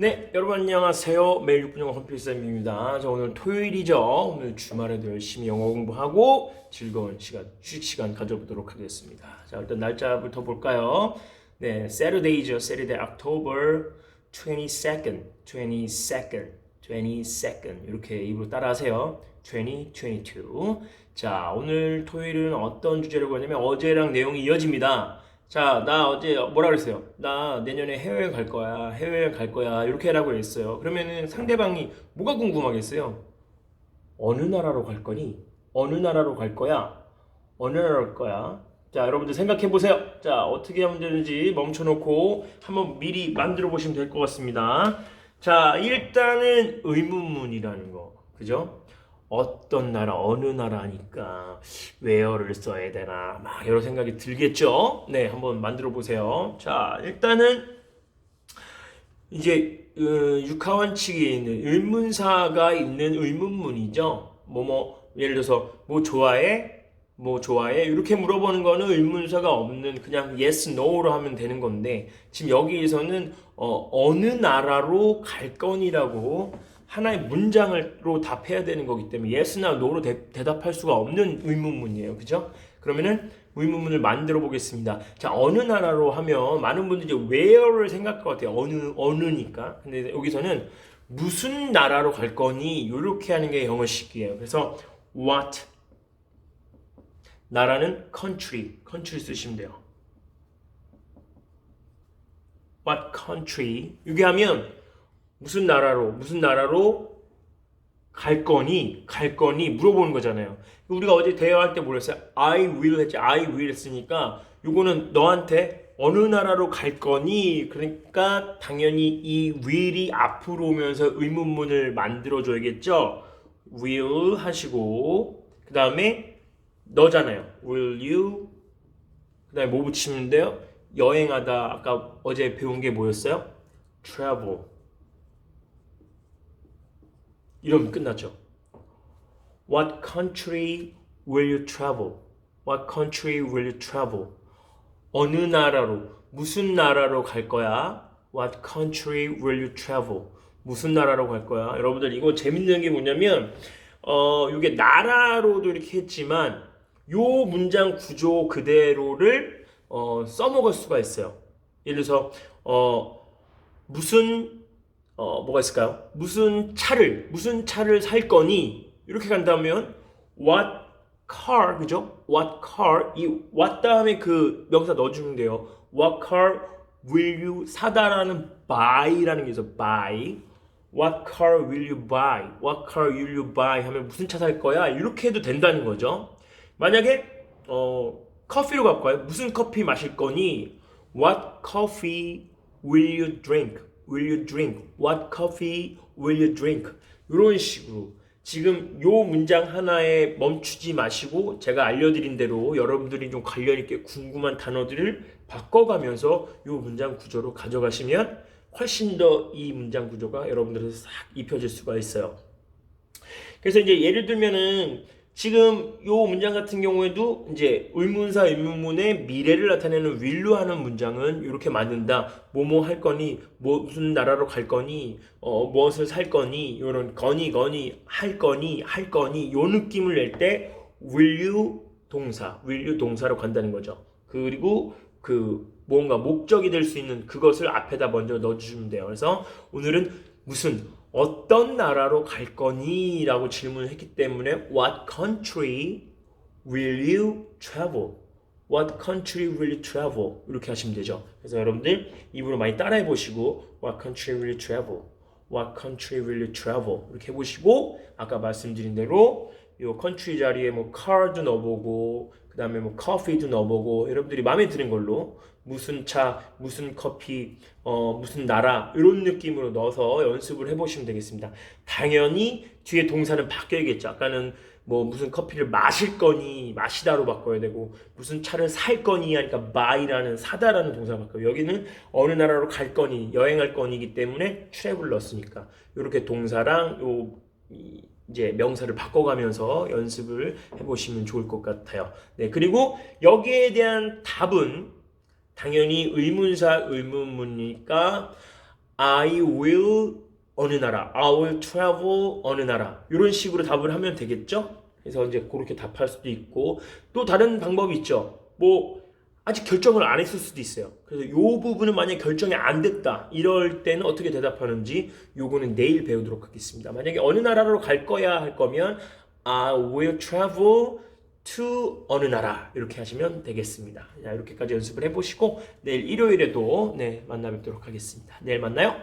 네, 여러분 안녕하세요. 매일 6분 영어 컴퓨터쌤입니다. 자, 오늘 토요일이죠. 오늘 주말에도 열심히 영어 공부하고 즐거운 시간, 휴식 시간 가져보도록 하겠습니다. 자, 일단 날짜부터 볼까요? 네, Saturday죠. Saturday, October 22nd, 22nd, 22nd 이렇게 입으로 따라하세요. 2022. 자, 오늘 토요일은 어떤 주제라고 하냐면 어제랑 내용이 이어집니다. 자, 나 어제 뭐라 그랬어요? 나 내년에 해외여행 갈 거야. 해외여행 갈 거야. 이렇게 하라고 했어요. 그러면은 상대방이 뭐가 궁금하겠어요? 어느 나라로 갈 거니? 어느 나라로 갈 거야? 어느 나라로 갈 거야? 자, 여러분들 생각해 보세요. 자, 어떻게 하면 되는지 멈춰 놓고 한번 미리 만들어 보시면 될 것 같습니다. 자, 일단은 의문문이라는 거. 그죠? 어떤 나라, 어느 나라니까 where를 써야 되나 막 여러 생각이 들겠죠. 네, 한번 만들어 보세요. 자, 일단은 이제 어, 육하원칙에 있는 의문사가 있는 의문문이죠. 뭐뭐 예를 들어서 뭐 좋아해? 뭐 좋아해? 이렇게 물어보는 거는 의문사가 없는 그냥 yes, no로 하면 되는 건데 지금 여기에서는 어, 어느 나라로 갈 거니라고 하나의 문장으로 답해야 되는 거기 때문에 yes나 no로 대, 대답할 수가 없는 의문문이에요. 그죠? 그러면은 의문문을 만들어 보겠습니다. 자, 어느 나라로 하면 많은 분들이 where를 생각할 것 같아요. 어느, 어느니까. 근데 여기서는 무슨 나라로 갈 거니? 이렇게 하는 게 영어식이에요. 그래서 what 나라는 country, country 쓰시면 돼요. What country? 이게 하면 무슨 나라로, 무슨 나라로 갈 거니, 갈 거니 물어보는 거잖아요. 우리가 어제 대화할 때 뭐랬어요? I will 했지, I will 했으니까 이거는 너한테 어느 나라로 갈 거니? 그러니까 당연히 이 will이 앞으로 오면서 의문문을 만들어 줘야겠죠. will 하시고 그 다음에 너잖아요. Will you? 그 다음에 뭐 붙이면 돼요? 여행하다 아까 어제 배운 게 뭐였어요? Travel. 이러면 끝났죠. What country will you travel? What country will you travel? 어느 나라로 무슨 나라로 갈 거야? What country will you travel? 무슨 나라로 갈 거야? 여러분들 이거 재밌는 게 뭐냐면 어 이게 나라로도 이렇게 했지만 요 문장 구조 그대로를 어, 써먹을 수가 있어요. 예를 들어서 어, 무슨 어, 뭐가 있을까요? 무슨 차를 무슨 차를 살 거니 이렇게 간다면 what car 그죠? what car 이 what 다음에 그 명사 넣어주면 돼요. what car will you 사다라는 buy라는 게 있어 buy What car will you buy? What car will you buy? 하면 무슨 차 살 거야? 이렇게 해도 된다는 거죠. 만약에 어, 커피로 갈까요? 무슨 커피 마실 거니? What coffee will you drink? Will you drink? What coffee will you drink? 이런 식으로 지금 요 문장 하나에 멈추지 마시고 제가 알려드린 대로 여러분들이 좀 관련 있게 궁금한 단어들을 바꿔가면서 요 문장 구조로 가져가시면 훨씬 더 이 문장 구조가 여러분들한테 싹 입혀질 수가 있어요. 그래서 이제 예를 들면은 지금 요 문장 같은 경우에도 이제 의문사 의문문의 미래를 나타내는 will로 하는 문장은 이렇게 만든다. 뭐뭐 할 거니, 뭐 무슨 나라로 갈 거니, 어 무엇을 살 거니, 요런 거니 거니 할 거니 할 거니 요 느낌을 낼 때 will you 동사, will you 동사로 간다는 거죠. 그리고 그 뭔가 목적이 될 수 있는 그것을 앞에다 먼저 넣어주시면 돼요. 그래서 오늘은 무슨 어떤 나라로 갈 거니? 라고 질문을 했기 때문에 What country will you travel? What country will you travel? 이렇게 하시면 되죠. 그래서 여러분들 입으로 많이 따라해 보시고 What country will you travel? What country will you travel? 이렇게 해보시고 아까 말씀드린 대로 이 country 자리에 뭐 car도 넣어보고 그 다음에 뭐 coffee도 넣어보고 여러분들이 마음에 드는 걸로 무슨 차, 무슨 커피, 어, 무슨 나라 이런 느낌으로 넣어서 연습을 해보시면 되겠습니다. 당연히 뒤에 동사는 바뀌어야겠죠. 아까는 뭐 무슨 커피를 마실 거니 마시다로 바꿔야 되고 무슨 차를 살 거니 하니까 buy라는 사다라는 동사가 바뀌어요. 여기는 어느 나라로 갈 거니 여행할 거니기 때문에 트래블 넣었으니까 이렇게 동사랑 요 이, 이제 명사를 바꿔가면서 연습을 해보시면 좋을 것 같아요. 네, 그리고 여기에 대한 답은 당연히 의문사 의문문이니까 I will 어느 나라, I will travel 어느 나라 이런 식으로 답을 하면 되겠죠? 그래서 이제 그렇게 답할 수도 있고 또 다른 방법이 있죠. 뭐 아직 결정을 안 했을 수도 있어요. 그래서 이 부분은 만약에 결정이 안 됐다 이럴 때는 어떻게 대답하는지 요거는 내일 배우도록 하겠습니다. 만약에 어느 나라로 갈 거야 할 거면 I will travel to 어느 나라 이렇게 하시면 되겠습니다. 자, 이렇게까지 연습을 해보시고 내일 일요일에도 네 만나 뵙도록 하겠습니다. 내일 만나요.